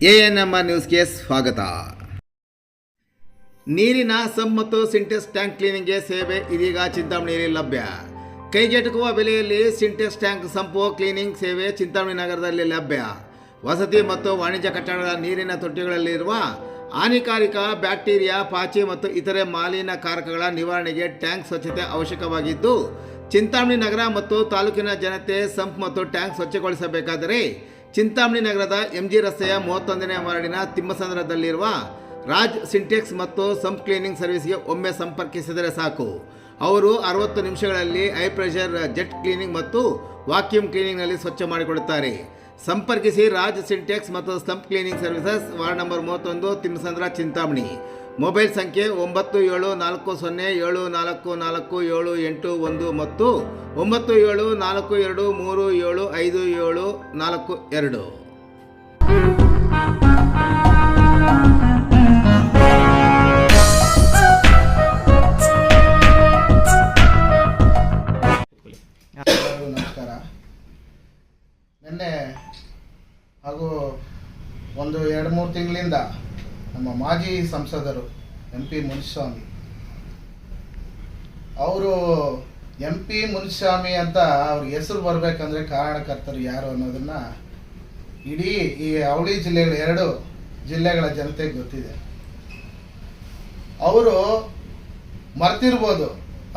A N M ನ್ಯೂಸ್ಗೆ ಸ್ವಾಗತ. ನೀರಿನ ಸಬ್ ಮತ್ತು ಸಿಂಟೆಕ್ಸ್ ಟ್ಯಾಂಕ್ ಕ್ಲೀನಿಂಗ್ಗೆ ಸೇವೆ ಇದೀಗ ಚಿಂತಾಮಣಿಯಲ್ಲಿ ಲಭ್ಯ. ಕೈಗೆಟುಕುವ ಬೆಲೆಯಲ್ಲಿ ಸಿಂಟೆಕ್ಸ್ ಟ್ಯಾಂಕ್ ಸಂಪು ಕ್ಲೀನಿಂಗ್ ಸೇವೆ ಚಿಂತಾಮಣಿ ನಗರದಲ್ಲಿ ಲಭ್ಯ. ವಸತಿ ಮತ್ತು ವಾಣಿಜ್ಯ ಕಟ್ಟಡಗಳ ನೀರಿನ ತೊಟ್ಟಿಗಳಲ್ಲಿರುವ ಹಾನಿಕಾರಿಕ ಬ್ಯಾಕ್ಟೀರಿಯಾ, ಪಾಚಿ ಮತ್ತು ಇತರೆ ಮಾಲಿನ್ಯಕಾರಕಗಳ ನಿವಾರಣೆಗೆ ಟ್ಯಾಂಕ್ ಸ್ವಚ್ಛತೆ ಅವಶ್ಯಕವಾಗಿದ್ದು, ಚಿಂತಾಮಣಿ ನಗರ ಮತ್ತು ತಾಲೂಕಿನ ಜನತೆ ಸಂಪ್ ಮತ್ತು ಟ್ಯಾಂಕ್ ಸ್ವಚ್ಛಗೊಳಿಸಬೇಕಾದರೆ ಚಿಂತಾಮಣಿ ನಗರದ ಎಂಜಿ ರಸ್ತೆಯ ಮೂವತ್ತೊಂದನೇ ವಾರ್ಡಿನ ತಿಮ್ಮಸಂದ್ರದಲ್ಲಿರುವ ರಾಜ್ ಸಿಂಟೆಕ್ಸ್ ಮತ್ತು ಸಂಪ್ ಕ್ಲೀನಿಂಗ್ ಸರ್ವಿಸ್ಗೆ ಒಮ್ಮೆ ಸಂಪರ್ಕಿಸಿದರೆ ಸಾಕು. ಅವರು ಅರವತ್ತು ನಿಮಿಷಗಳಲ್ಲಿ ಹೈ ಪ್ರೆಷರ್ ಜೆಟ್ ಕ್ಲೀನಿಂಗ್ ಮತ್ತು ವಾಕ್ಯೂಮ್ ಕ್ಲೀನಿಂಗ್ನಲ್ಲಿ ಸ್ವಚ್ಛ ಮಾಡಿಕೊಡುತ್ತಾರೆ. ಸಂಪರ್ಕಿಸಿ ರಾಜ್ ಸಿಂಟೆಕ್ಸ್ ಮತ್ತು sump cleaning services, ward number ಮೂವತ್ತೊಂದು, ತಿಮ್ಮಸಂದ್ರ, ಚಿಂತಾಮಣಿ. ಮೊಬೈಲ್ ಸಂಖ್ಯೆ ಒಂಬತ್ತು ಏಳು ನಾಲ್ಕು ಸೊನ್ನೆ ಏಳು ನಾಲ್ಕು ನಾಲ್ಕು ಏಳು ಎಂಟು ಒಂದು ಮತ್ತು ಒಂಬತ್ತು ಏಳು ನಾಲ್ಕು ಎರಡು ಮೂರು ಏಳು ಐದು ಏಳು ನಾಲ್ಕು ಎರಡು. ಒಂದು ಎರಡು ಮೂರು ತಿಂಗಳಿಂದ ನಮ್ಮ ಮಾಜಿ ಸಂಸದರು ಎಂ ಪಿ ಮುನಿಸ್ವಾಮಿ. ಅವರು ಎಂ ಪಿ ಮುನಿಸ್ವಾಮಿ ಅಂತ ಅವ್ರ ಹೆಸರು ಬರಬೇಕಂದ್ರೆ ಕಾರಣಕರ್ತರು ಯಾರು ಅನ್ನೋದನ್ನ ಇಡೀ ಈ ಅವಳಿ ಜಿಲ್ಲೆಗಳ ಎರಡು ಜಿಲ್ಲೆಗಳ ಜನತೆಗೆ ಗೊತ್ತಿದೆ. ಅವರು ಮರ್ತಿರ್ಬೋದು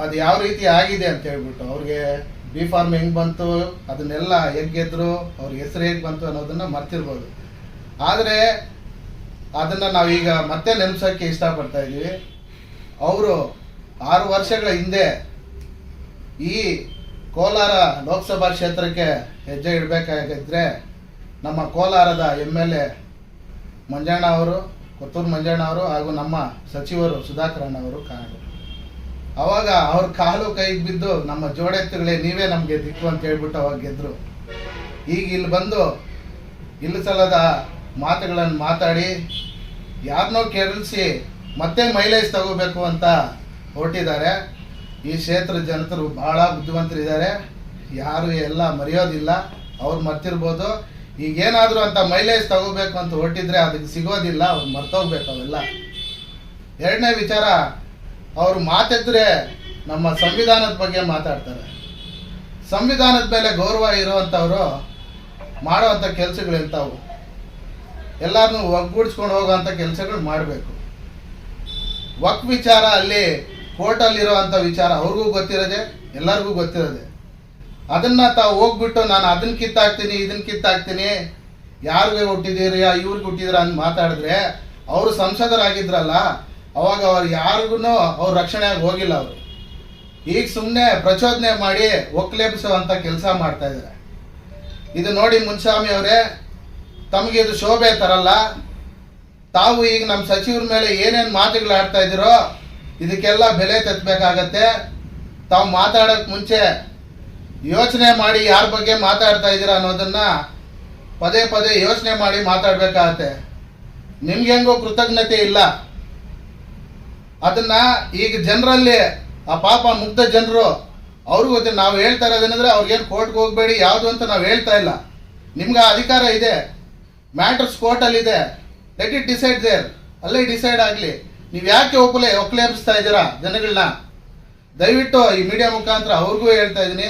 ಅದು ಯಾವ ರೀತಿ ಆಗಿದೆ ಅಂತ ಹೇಳ್ಬಿಟ್ಟು ಅವ್ರಿಗೆ ಬಿ ಫಾರ್ಮ್ ಹೆಂಗ್ ಬಂತು, ಅದನ್ನೆಲ್ಲ ಹೆಗ್ಗೆದ್ರು ಅವ್ರ ಹೆಸರು ಹೇಗೆ ಬಂತು ಅನ್ನೋದನ್ನ ಮರ್ತಿರ್ಬೋದು. ಆದರೆ ಅದನ್ನು ನಾವೀಗ ಮತ್ತೆ ನೆನೆಸೋಕ್ಕೆ ಇಷ್ಟಪಡ್ತಾ ಇದ್ದೀವಿ. ಅವರು ಆರು ವರ್ಷಗಳ ಹಿಂದೆ ಈ ಕೋಲಾರ ಲೋಕಸಭಾ ಕ್ಷೇತ್ರಕ್ಕೆ ಹೆಜ್ಜೆ ಇಡಬೇಕಾಗಿದ್ದರೆ ನಮ್ಮ ಕೋಲಾರದ ಎಂ ಎಲ್ ಎ ಮಂಜಣ್ಣ ಅವರು, ಕೊತ್ತೂರು ಮಂಜಣ್ಣ ಅವರು ಹಾಗೂ ನಮ್ಮ ಸಚಿವರು ಸುಧಾಕರಣ್ಣ ಅವರು ಕಾರಣರು ಅವಾಗ ಅವ್ರ ಕಾಲು ಕೈಗೆ ಬಿದ್ದು ನಮ್ಮ ಜೋಡೆತ್ತುಗಳೇ ನೀವೇ ನಮಗೆ ದಿಕ್ಕು ಅಂತ ಹೇಳ್ಬಿಟ್ಟು ಅವಾಗ ಗೆದ್ರು. ಈಗ ಇಲ್ಲಿ ಬಂದು, ಇಲ್ಲಿ ಸಲದ ಮಾತುಗಳನ್ನು ಮಾತಾಡಿ ಯಾರನ್ನೋ ಕೆರಳಿಸಿ ಮತ್ತೆ ಮೈಲೇಜ್ ತಗೋಬೇಕು ಅಂತ ಹೊರಟಿದ್ದಾರೆ. ಈ ಕ್ಷೇತ್ರ ಜನತರು ಬಹಳ ಬುದ್ಧಿವಂತರಿದ್ದಾರೆ. ಯಾರು ಎಲ್ಲ ಮರೆಯೋದಿಲ್ಲ, ಅವ್ರು ಮರ್ತಿರ್ಬೋದು. ಈಗೇನಾದರೂ ಅಂತ ಮೈಲೇಜ್ ತಗೋಬೇಕು ಅಂತ ಹೊರಟಿದ್ರೆ ಅದಕ್ಕೆ ಸಿಗೋದಿಲ್ಲ, ಅವ್ರು ಮರ್ತೋಗ್ಬೇಕು ಅವೆಲ್ಲ. ಎರಡನೇ ವಿಚಾರ, ಅವರು ಮಾತೆದ್ರೆ ನಮ್ಮ ಸಂವಿಧಾನದ ಬಗ್ಗೆ ಮಾತಾಡ್ತಾರೆ. ಸಂವಿಧಾನದ ಮೇಲೆ ಗೌರವ ಇರುವಂಥವ್ರು ಮಾಡುವಂಥ ಕೆಲಸಗಳು ಎಲ್ಲರನ್ನೂ ಒಗ್ಗೂಡಿಸ್ಕೊಂಡು ಹೋಗುವಂಥ ಕೆಲಸಗಳು ಮಾಡಬೇಕು. ವಕ್ ವಿಚಾರ ಅಲ್ಲಿ ಕೋರ್ಟಲ್ಲಿರೋವಂಥ ವಿಚಾರ ಅವ್ರಿಗೂ ಗೊತ್ತಿರೋದೆ, ಎಲ್ಲರಿಗೂ ಗೊತ್ತಿರೋದೆ. ಅದನ್ನು ತಾವು ಹೋಗ್ಬಿಟ್ಟು ನಾನು ಅದನ್ನ ಕಿತ್ತಾಕ್ತೀನಿ ಇದನ್ನ ಕಿತ್ತಾಕ್ತೀನಿ, ಯಾರಿಗೆ ಹುಟ್ಟಿದ್ದೀರಿ ಇವ್ರಿಗೆ ಹುಟ್ಟಿದ್ರ ಅಂತ ಮಾತಾಡಿದ್ರೆ, ಅವರು ಸಂಸದರಾಗಿದ್ರಲ್ಲ, ಅವಾಗ ಅವ್ರು ಯಾರಿಗೂ ಅವ್ರ ರಕ್ಷಣೆಯಾಗಿ ಹೋಗಿಲ್ಲ ಅವರು. ಈಗ ಸುಮ್ಮನೆ ಪ್ರಚೋದನೆ ಮಾಡಿ ಒಕ್ಲೇಪಿಸುವಂಥ ಕೆಲಸ ಮಾಡ್ತಾ ಇದ್ದಾರೆ. ಇದು ನೋಡಿ ಮುನ್ಸ್ವಾಮಿ ಅವರೇ ತಮಗೆ ಇದು ಶೋಭೆ ತರಲ್ಲ. ತಾವು ಈಗ ನಮ್ಮ ಸಚಿವರ ಮೇಲೆ ಏನೇನು ಮಾತುಗಳು ಆಡ್ತಾ ಇದ್ದೀರೋ, ಇದಕ್ಕೆಲ್ಲ ಬೆಲೆ ತೆತ್ತಬೇಕಾಗತ್ತೆ ತಾವು ಮಾತಾಡೋಕೆ ಮುಂಚೆ ಯೋಚನೆ ಮಾಡಿ ಯಾರ ಬಗ್ಗೆ ಮಾತಾಡ್ತಾ ಇದ್ದೀರಾ ಅನ್ನೋದನ್ನು ಪದೇ ಪದೇ ಯೋಚನೆ ಮಾಡಿ ಮಾತಾಡಬೇಕಾಗತ್ತೆ. ನಿಮ್ಗೆ ಹೆಂಗೋ ಕೃತಜ್ಞತೆ ಇಲ್ಲ. ಅದನ್ನು ಈಗ ಜನರಲ್ಲಿ, ಆ ಪಾಪ ಮುಗ್ಧ ಜನರು, ಅವ್ರಿಗೂ ಗೊತ್ತಿಲ್ಲ. ನಾವು ಹೇಳ್ತಾ ಇರೋದೇನಂದ್ರೆ ಅವ್ರಿಗೇನು ಕೋರ್ಟ್ಗೆ ಹೋಗಬೇಡಿ, ಯಾವುದು ಅಂತ ನಾವು ಹೇಳ್ತಾ ಇಲ್ಲ. ನಿಮ್ಗೆ ಅಧಿಕಾರ ಇದೆ. ಮ್ಯಾಟರ್ಸ್ ಕೋರ್ಟಲ್ಲಿದೆ. ಲೆಟ್ ಇಟ್ ಡಿಸೈಡ್ ದೇರ್ ಅಲ್ಲೇ ಡಿಸೈಡ್ ಆಗಲಿ. ನೀವು ಯಾಕೆ ಒಪ್ಪಲೆ ಒಕ್ಕಲೇಪಿಸ್ತಾ ಇದ್ದೀರಾ ಜನಗಳನ್ನ ದಯವಿಟ್ಟು ಈ ಮೀಡಿಯಾ ಮುಖಾಂತರ ಅವ್ರಿಗೂ ಹೇಳ್ತಾ ಇದ್ದೀನಿ.